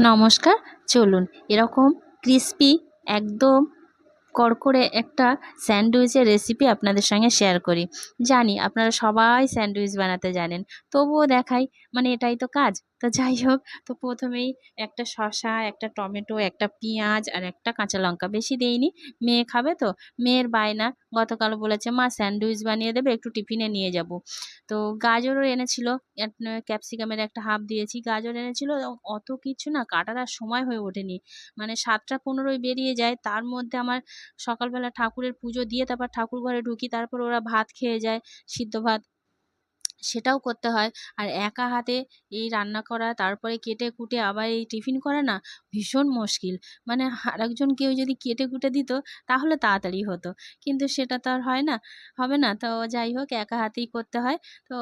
নমস্কার, চলুন। এরকম ক্রিস্পি একদম কড়কড়ে একটা স্যান্ডউইচের রেসিপি আপনাদের সঙ্গে শেয়ার করি। জানি আপনারা সবাই স্যান্ডউইচ বানাতে জানেন, তবুও দেখাই মানে এটাই তো কাজ। তো যাই হোক তো প্রথমেই একটা শসা, একটা টমেটো, একটা পেঁয়াজ আর একটা কাঁচা লঙ্কা। বেশি দেইনি, মেয়ে খাবে তো। মেয়ের বায়না গতকাল বলেছে, মা, স্যান্ডউইচ বানিয়ে দেবে, একটু টিফিনে নিয়ে যাব। তো গাজরও এনেছিল ক্যাপসিকামের একটা হাফ দিয়েছি, গাজর এনেছিল। অত কিছু না, কাটার আর সময় হয়ে ওঠেনি। মানে সাতটা পনেরোই বেরিয়ে যায়, তার মধ্যে আমার সকালবেলা ঠাকুরের পুজো দিয়ে তারপর ঠাকুর ঘরে ঢুকি, তারপর ওরা ভাত খেয়ে যায়, সিদ্ধ ভাত সেটাও করতে হয়। আর একা হাতে এই রান্না করা, তারপরে কেটে কুটে আবার এই টিফিন করা না, ভীষণ মুশকিল। মানে আরেকজন কেউ যদি কেটে কুটে দিত, তাহলে তাড়াতাড়ি হতো। কিন্তু সেটা তো আর হয় না, হবে না। তো যাই হোক, একা হাতেই করতে হয়। তো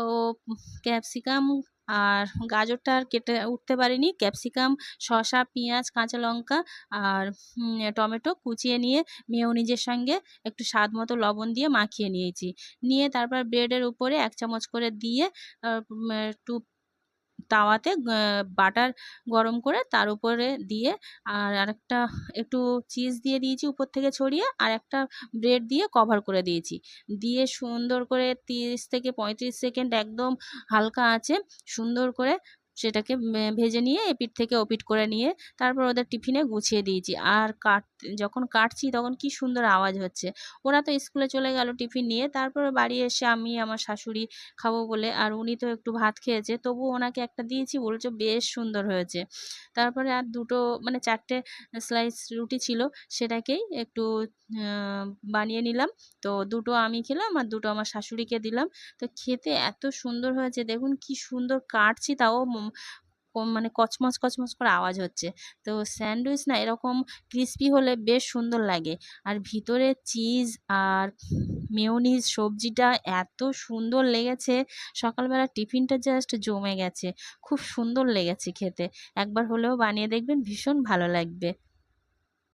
ক্যাপসিকাম আর গাজরটা আর কেটে উঠতে পারিনি। ক্যাপসিকাম, শসা, পেঁয়াজ, কাঁচা লঙ্কা আর টমেটো কুচিয়ে নিয়ে মেয়নিজের সঙ্গে একটু স্বাদ মতো লবণ দিয়ে মাখিয়ে নিয়েছি। নিয়ে তারপর ব্রেডের উপরে এক চামচ করে দিয়ে একটু তাওয়াতে বাটার গরম করে তার উপরে দিয়ে আর আরেকটা একটু চিজ দিয়ে দিয়েছি উপর থেকে ছড়িয়ে, আর একটা ব্রেড দিয়ে কভার করে দিয়েছি। দিয়ে সুন্দর করে তিরিশ থেকে পঁয়ত্রিশ সেকেন্ড একদম হালকা আছে সুন্দর করে সেটাকে ভেজে নিয়ে এপিঠ থেকে ওপিঠ করে নিয়ে তারপর ওদের টিফিনে গুছিয়ে দিয়েছি। আর কাট, যখন কাটছি তখন কি সুন্দর আওয়াজ হচ্ছে। ওরা তো স্কুলে চলে গেল টিফিন নিয়ে, তারপরে বাড়ি এসে আমি, আমার শাশুড়ি খাব বলে, আর উনি তো একটু ভাত খেয়েছে, তবু ওনাকে একটা দিয়েছি, বলছে বেশ সুন্দর হয়েছে। তারপরে আর দুটো মানে চারটে স্লাইস রুটি ছিল, সেটাকেই একটু বানিয়ে নিলাম। তো দুটো আমি খেলাম আর দুটো আমার শাশুড়িকে দিলাম। তো খেতে এত সুন্দর হয়েছে, দেখুন কি সুন্দর কাটছি, তাও মানে কচমচ কচমচ করে আওয়াজ হচ্ছে। তো স্যান্ডউইচ না এরকম ক্রিস্পি হলে বেশ সুন্দর লাগে। আর ভিতরে চিজ আর মেয়নিজ সবজিটা এত সুন্দর লেগেছে, সকালবেলা টিফিনটা জাস্ট জমে গেছে। খুব সুন্দর লেগেছে খেতে। একবার হলেও বানিয়ে দেখবেন, ভীষণ ভালো লাগবে।